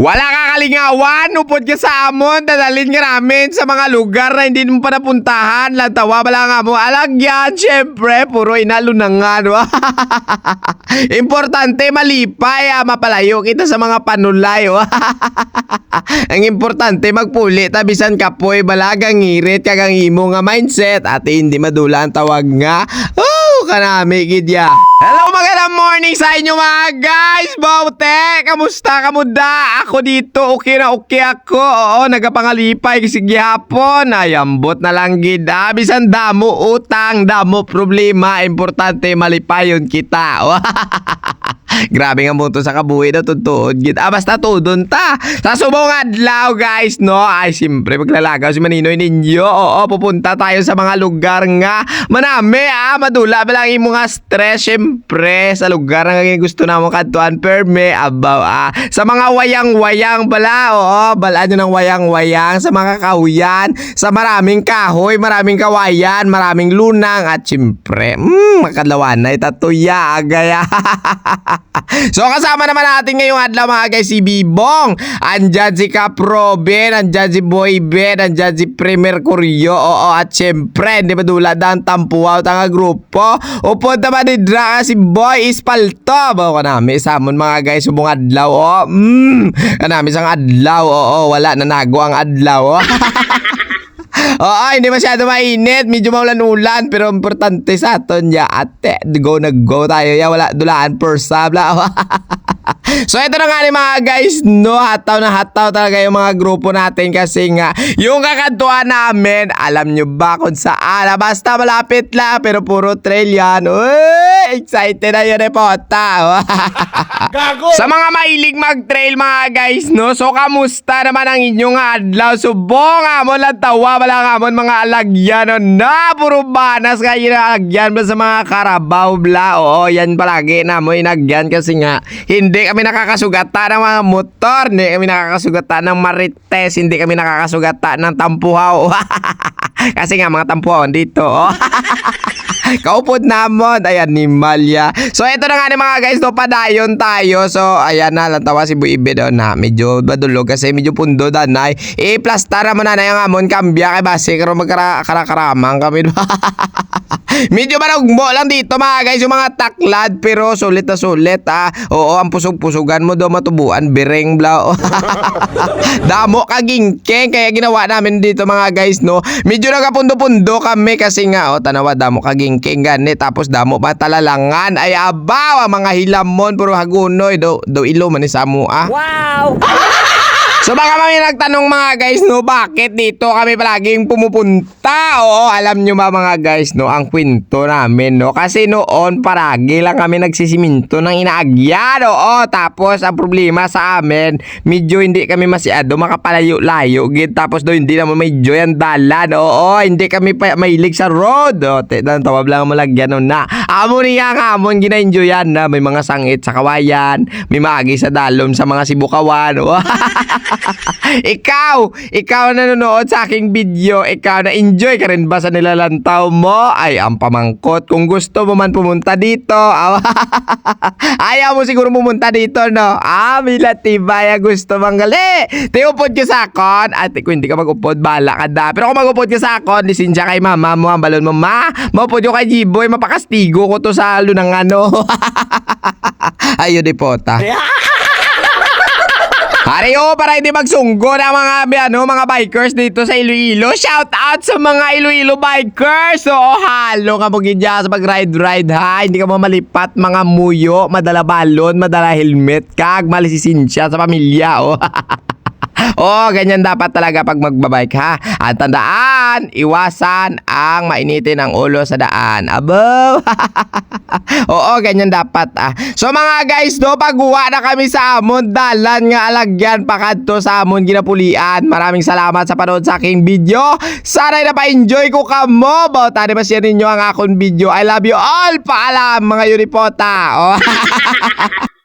Wala ka kalingawan, upod ka sa amon, dadalhin ka namin sa mga lugar na hindi mo pa napuntahan. Lantawa, wala nga mo. Alagyan, syempre, puro inalunangan. Importante, malipay, ah, mapalayo kita sa mga panulay. Ang importante, magpuli, tabisan ka po, balagang ngirit, kagang imo nga mindset, at hindi madula ang tawag nga. Oh, kanami, gidya. Hello, magandang morning sa inyo mga guys! Baute! Kamusta? Kamuda? Ako dito, okay na okay ako. Oo, nagapangalipay kasi gihapon. Ay, ambot na lang gid. Ah, bisan damo utang, damo problema. Importante, malipayon kita. Grabe nga mo sa kabuhi na tutuod gid. Ah, basta tudon ta. Sa subong adlaw, guys, no? Ay, siyempre, maglalagaw si Maninoy ninyo. Oo, pupunta tayo sa mga lugar nga. Manami, ah, madula ba lang imo nga stress, siyempre, sa lugar nga gusto na mo kadtuan perme, abaw, ah. Sa mga wayang-wayang bala, oo, balaan nyo ng wayang-wayang, sa mga kahuyan, sa maraming kahoy, maraming kawayan, maraming lunang, at siyempre, mm, makadlawan na itatuya, agaya. so kasama naman natin ngayong adlaw mga guys si Bibong Andyan si Caproben Andyan si Boy Ben Andyan si Premier Curyo Oo at syempre Hindi ba dula ang tampuaw Tanga grupo Upod naman ni Dra si Boy Ispalto Bawa ka namin Samon mga guys Subong adlaw oh. mm, Kanami sang adlaw Oo wala nanago ang adlaw oh. Oo, hindi masyado mainit. Medyo maulan-ulan. Pero importante sa aton ya. Ate, go na go tayo. Ya, wala dulaan per sabla. so, ito na nga ni mga guys. No, hataw na hataw talaga yung mga grupo natin. Kasi nga, yung kakantuan namin, alam nyo ba kung saan? Ah, Basta malapit lang. Pero puro trail yan. Uy, excited na yun, repota. Gago! Sa mga mahilig mag-trail mga guys, no? So, kamusta naman ang inyong adlaw? Subong amon lang tawa, wala amon mga alagyan, no? Na, puro banas kayo na alagyan ba sa mga karabaw, bla? Oo, yan palagi na mo inagyan kasi nga, hindi kami nakakasugatan ng mga motor, hindi kami nakakasugatan ng marites, hindi kami nakakasugatan ng tampuhaw. kasi nga, mga tampuhaw dito, oh. Kaupod namon. Ayan, ni Malya. So, ito na nga ni mga guys. No, padayon tayo. So, ayan na. Lantawa si Buibe daw na. Medyo badulog kasi medyo pundo danay. I-plastar naman na na yung amon. Kambya kay base. Karo magkarakaramang kami. medyo marugmo lang dito mga guys. Yung mga taklad. Pero sulit na sulit ah. Oo, ang pusog-pusugan mo daw matubuan. Bireng bla. Damo kagingkeng. Kaya ginawa namin dito mga guys no. Medyo nagapundo-pundo kami kasi nga. Oh, tanawa damo kagingkeng gani. Tapos damo pa talalangan. Ay abaw ang mga hilamon. Puro hagunoy. Do, do ilo man ni Samu ah. Wow! So baka kami nagtanong mga guys no, bakit dito kami palaging pumupunta? Oo, alam nyo ba mga guys no, ang kwento namin no. Kasi noon paragi lang kami nagsisiminto ng inaagyan. Oo, tapos ang problema sa amin, medyo hindi kami masyado makapalayo-layo. Gid tapos do hindi naman may joy ang dalan. Oo, hindi kami pa mahilig sa road. O, te, tawab lang mo lagyan no na. Amo niya nga, amon gina-enjoyan na. May mga sangit sa kawayan, may maagi sa dalom sa mga sibukawan. ikaw, ikaw na nanonood sa aking video, ikaw na enjoy ka rin ba sa nilalantaw mo? Ay, ang pamangkot. Kung gusto mo man pumunta dito, aw- ayaw mo siguro pumunta dito, no? Ah, mila tibay, ah, gusto manggali. Tiupod ka sa akon, at kung hindi ka magupod, bala ka da. Pero kung magupod ka sa akon, lisensya kay mama mo, ang balon mo, ma, maupod yung kay G-Boy, mapakastigo ko to sa lunang ano. Ayun, dipota. Ariyo para hindi magsunggo ng mga ano, mga bikers dito sa Iloilo. Shout out sa mga Iloilo bikers. Oo, halo ka mo sa pag-ride ride ha. Hindi ka mo malipat mga muyo, madala balon, madala helmet, kag malisisinsya sa pamilya. Oh. Oh, ganyan dapat talaga pag magbabike ha. At tandaan, iwasan ang mainitin ang ulo sa daan. Abo. Oo, ganyan dapat ah. So mga guys, do pagguwa na kami sa amon dalan nga alagyan pakadto sa amon ginapulian. Maraming salamat sa panood sa aking video. Sana na-enjoy ko kamo. Bauta na share ninyo ang akong video. I love you all. Paalam mga Unipota. Oh.